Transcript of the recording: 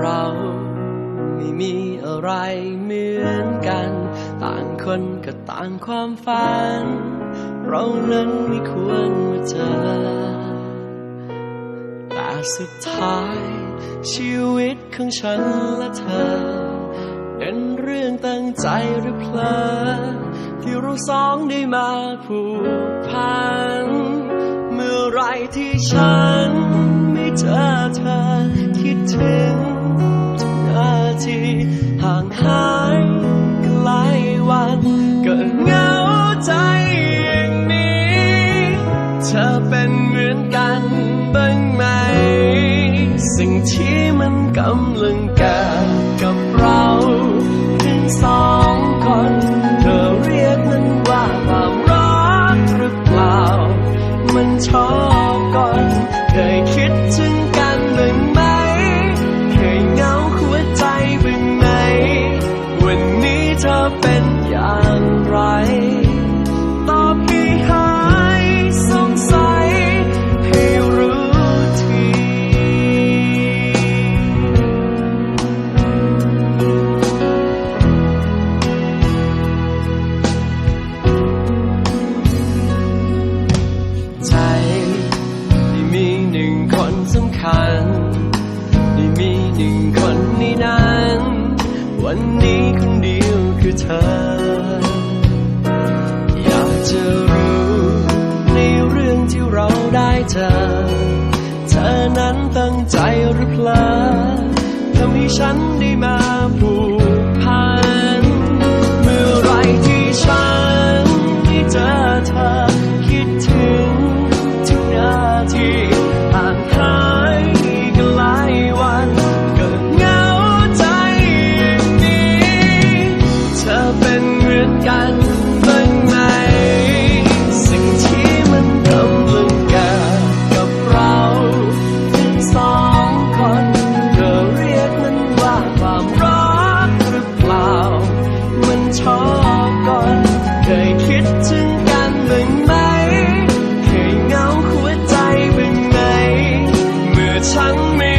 เราไมีอะไรเหมือนกัน ต่างคนก็ต่างความฝัน เรานั้นไม่ควรมาเจอ แต่สุดท้ายชีวิตของฉันและเธอ เป็นเรื่องตั้งใจหรือเพลอที่เราสองได้มาผูกพัน เมื่อไรที่ฉัน บ้างไหม สิ่งที่มันกำลังเกิดกับเราทั้งสองคน เธอเรียกมันว่าความรักหรือเปล่า มันชอบก่อนเคยคิดถึงกันบ้างไหม เคยเหงาหัวใจบ้างไหม วันนี้เธอเป็น คัญที่มีหนึ่งคนในนั้น วันนี้คนเดียวคือเธอ อยากจะรู้ในเรื่องที่เราได้เจอ เธอนั้นตั้งใจหรือเพลอทำให้ฉันได้มาผูกพัน เมื่อไรที่ฉัน เ